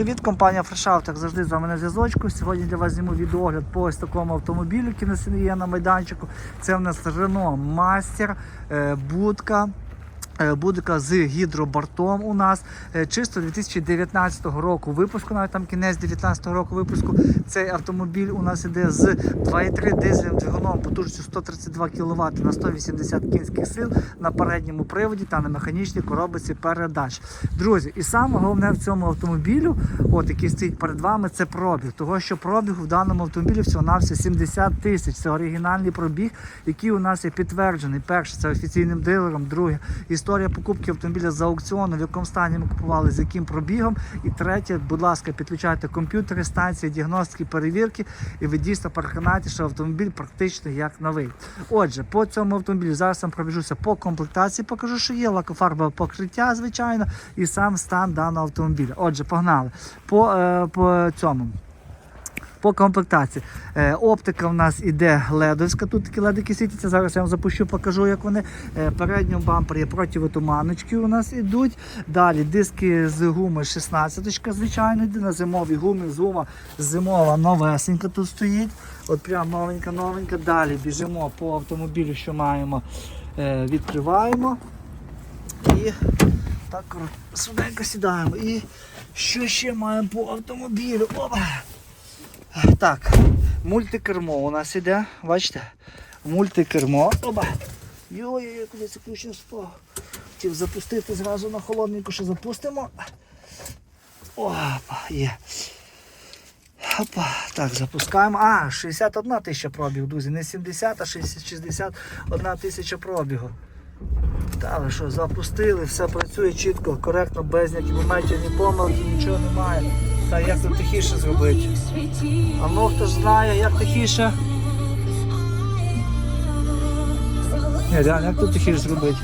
привіт! Компанія Фрешаут, як завжди з вами на зв'язочку. Сьогодні для вас зніму відеогляд по ось такому автомобілю, який нас є на майданчику. Це в нас Renault Master, е, будка. Е, Будка з гідробортом у нас Е, чисто 2019 року випуску, навіть там кінець 2019 року випуску. Цей автомобіль у нас іде з 2,3 дизельним двигуном потужністю 132 кВт на 180 кінських сил на передньому приводі та на механічній коробиці передач. Друзі, і саме головне в цьому автомобілю, от який стоїть перед вами, це пробіг. Того, що пробіг в даному автомобілі всього нався 70 тисяч. Це оригінальний пробіг, який у нас є підтверджений. Перший це офіційним дилером, друге історія покупки автомобіля за аукціону, в якому стані ми купували, з яким пробігом. І третє, будь ласка, підключайте комп'ютери, станції, діагностики, перевірки, і ви дійсно переконаєте, що автомобіль практично як новий. Отже, по цьому автомобілю зараз я пробіжуся по комплектації, покажу, що є лакофарбове покриття, звичайно, і сам стан даного автомобіля. Отже, погнали. По, е, по цьому. По комплектації. Е, оптика в нас іде ледовська. Тут такі ледики світяться. Зараз я вам запущу, покажу, як вони. Е, передньому бампері противотуманочки у нас ідуть. Далі диски з гуми 16 звичайно, йде на зимовій гумі. З гума зимова новесенька тут стоїть. От прям новенька-новенька. Далі біжимо по автомобілю, що маємо. Е, відкриваємо. І так швиденько сідаємо. І що ще маємо по автомобілю? Опа! Так, мультикермо у нас іде, бачите? Мультикермо. Оба. Йой-йой, куди це ключ спав. Хотів запустити зразу на холодненько, що запустимо. Опа, є. Опа, так, запускаємо. А, 61 тисяча пробіг, друзі. Не 70, а 60, 61 тисяча пробігу. Та ви що, запустили, все працює чітко, коректно, без ніяких моментів, ні помилки, нічого немає. Та як тут тихіше зробити? А ну хто знає, як тихіше? Ні, реально, як тут тихіше зробити?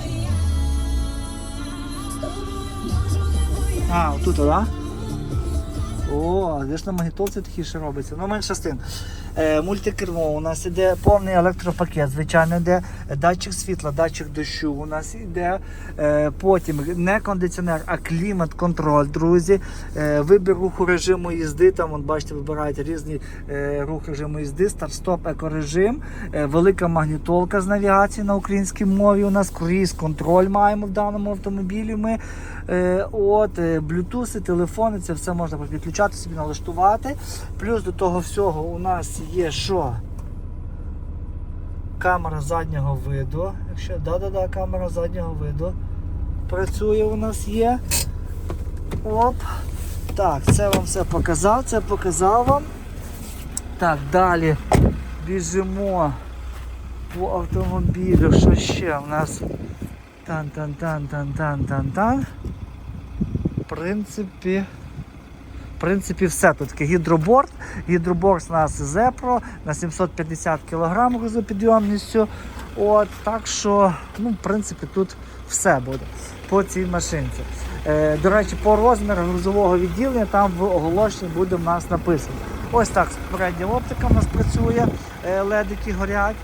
А, отут, так? Да? О, де ж на магнітолці тихіше робиться. Ну, менше з тим. Е, мультикермо у нас іде повний електропакет, звичайно, йде датчик світла, датчик дощу. У нас іде е, потім не кондиціонер, а клімат-контроль, друзі. Е, вибір руху режиму їзди. Там, вон, бачите, вибираєте різний е, рух режиму їзди, старт-стоп, екорежим, е, велика магнітолка з навігації на українській мові. У нас круїз-контроль маємо в даному автомобілі. Ми е, от е, блютуси, телефони, це все можна підключати собі, налаштувати. Плюс до того всього у нас є що? Камера заднього виду. Якщо да-да-да, камера заднього виду працює у нас є. Оп. Так, це вам все показав, це показав вам. Так, далі біжимо по автомобілю. Що ще у нас? Тан-тан-тан-тан-тан-тан-тан. В принципі. Принципі, все тут таке гідроборд. Гідроборд у нас Зепро на 750 кг грузопідйомністю. От, так що, ну, в принципі, тут все буде по цій машинці. Е, до речі, по розміру грузового відділення там в оголошенні буде в нас написано. Ось так передня оптика у нас працює, е, ледики горять.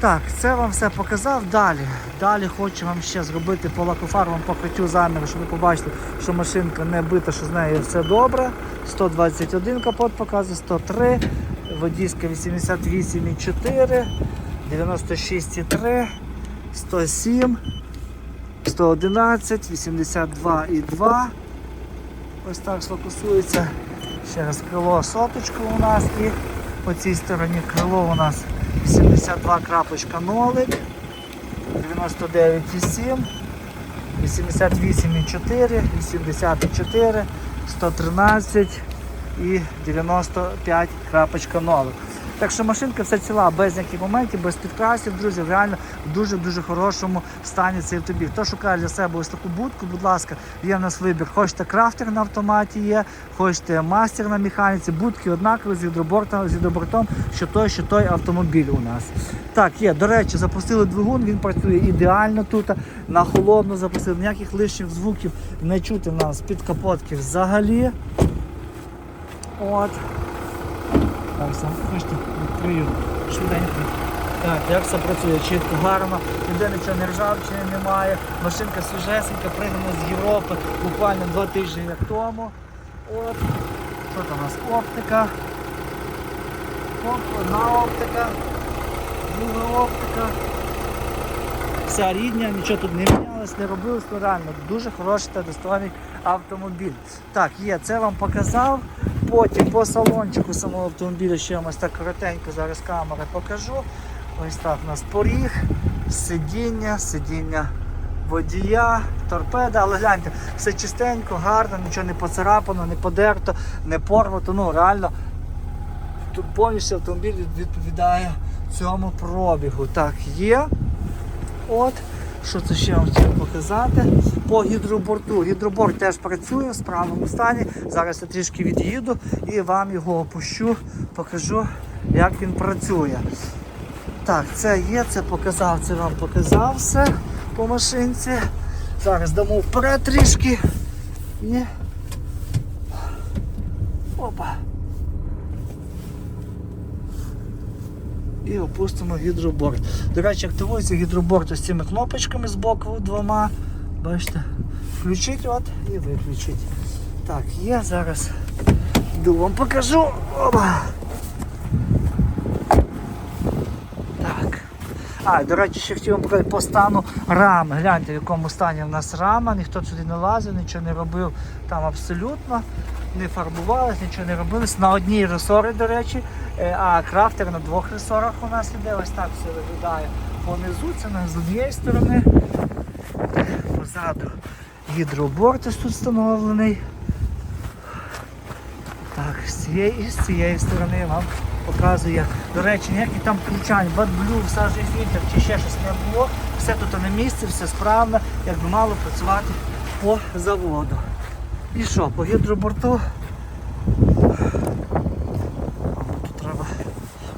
Так, це вам все показав. Далі. Далі хочу вам ще зробити по лакофарбовому покриттю заміру, щоб ви побачили, що машинка не бита, що з нею все добре. 121 капот показує, 103, водійська 88,4, 96,3, 107, 111, 82,2. Ось так сфокусується. Ще раз крило соточку у нас і по цій стороні крило у нас 72.0, 99,7, 88,4, 84, 113 і 95.0. Так що машинка вся ціла, без ніяких моментів, без підкрасів, друзі, реально в дуже-дуже хорошому стані цей автомобіль. Хто шукає для себе ось таку будку, будь ласка, є в нас вибір. Хочете крафтер на автоматі є, хочете мастер на механіці, будки однакові з гідробортом, з гідробортом, що той, що той автомобіль у нас. Так, є, до речі, запустили двигун, він працює ідеально тут, на холодно запустили, ніяких лишніх звуків не чути в нас під капотки взагалі. От. Так, сам хочете, відкрию швиденько. Так, як все працює, чітко, гарно, ніде нічого не ржавчини немає. Машинка свіжесенька, пригнана з Європи буквально два тижні як тому. От. Що там у нас? Оптика. Оп, одна оптика. Друга оптика. Вся рідня, нічого тут не мінялось, не робилось, ну реально дуже хороший та достойний автомобіль. Так, є, це вам показав. Потім по салончику самого автомобіля ще вам ось так коротенько зараз камери покажу. Ось так у нас поріг, сидіння, сидіння водія, торпеда, але гляньте, все чистенько, гарно, нічого не поцарапано, не подерто, не порвато. Ну реально тут повністю автомобіль відповідає цьому пробігу. Так, є. От, що це ще вам хотів показати? По гідроборту. Гідроборт теж працює в справному стані. Зараз я трішки від'їду і вам його опущу, покажу, як він працює. Так, це є, це показав, це вам показав все по машинці. Зараз дамо вперед трішки. І. Опа. І опустимо гідроборт. До речі, активується гідроборт ось цими кнопочками з боку двома. Бачите, включить от і виключить. Так, є зараз. Йду вам покажу. Опа. Так. А, до речі, ще хотів вам показати по стану рами. Гляньте, в якому стані в нас рама, ніхто сюди не лазив, нічого не робив там абсолютно. Не фарбувалось, нічого не робилось. На одній ресорі, до речі, Е, а крафтер на двох ресорах у нас іде. Ось так все виглядає понизу. Це з однієї сторони. Позаду гідроборт тут встановлений. Так, з цієї і з цієї сторони вам показує. До речі, ніяких там включань, бадблю, всажий фільтр чи ще щось не було. Все тут на місці, все справно, як би мало працювати по заводу. І що, по гідроборту?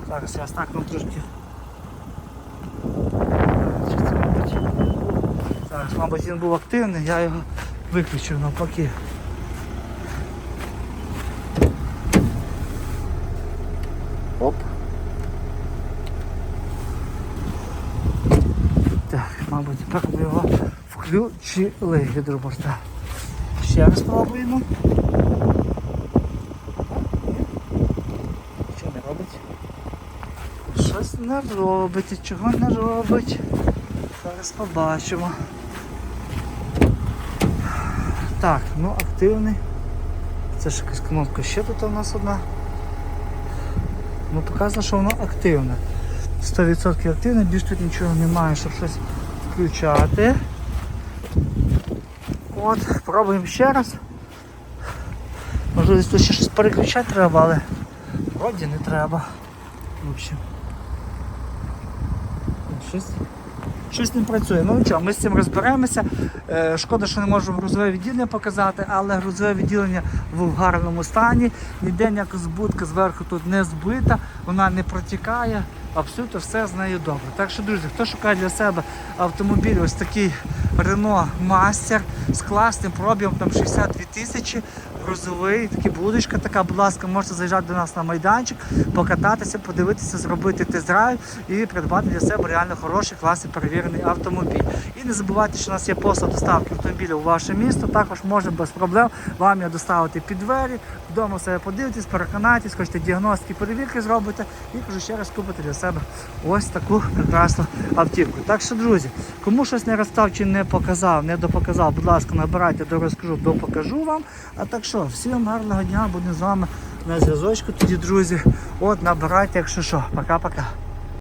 Зараз я стакну трошки. Чи це, мабуть, Зараз, мабуть, він був активний, я його виключив навпаки. Оп. Так, мабуть, тепер ми його включили гідроборта. Ще раз спробуємо. Що не робить? Щось не робить, чого не робить. Зараз побачимо. Так, ну активний. Це ж якась кнопка ще тут у нас одна. Ну, показано, що воно активне. 100% активне, більш тут нічого немає, щоб щось включати. От, пробуємо ще раз. Можливо, тут ще щось переключати треба, але вроді не треба. В общем. Щось, щось не працює. Ну нічого, ми з цим розберемося. Е, шкода, що не можемо грузове відділення показати, але грузове відділення в гарному стані. Ніде ніяка збутка зверху тут не збита, вона не протікає. Абсолютно все з нею добре. Так що, друзі, хто шукає для себе автомобіль, ось такий Renault Master з класним пробігом там 62 тисячі, грузовий, такий будочка така, будь ласка, можете заїжджати до нас на майданчик, покататися, подивитися, зробити тест-драйв і придбати для себе реально хороший, класний перевірений автомобіль. І не забувайте, що у нас є послуг доставки автомобіля у ваше місто. Також можемо без проблем вам його доставити під двері, вдома себе подивитесь, переконайтесь, хочете діагностики, перевірки зробите і кажу ще раз купити для себе ось таку прекрасну автівку. Так що, друзі, кому щось не розстав чи не показав, не допоказав, будь ласка, набирайте, дорозкажу, допокажу вам. А так що, всім гарного дня, будемо з вами на зв'язочку тоді, друзі. От, набирайте, якщо що. Пока-пока.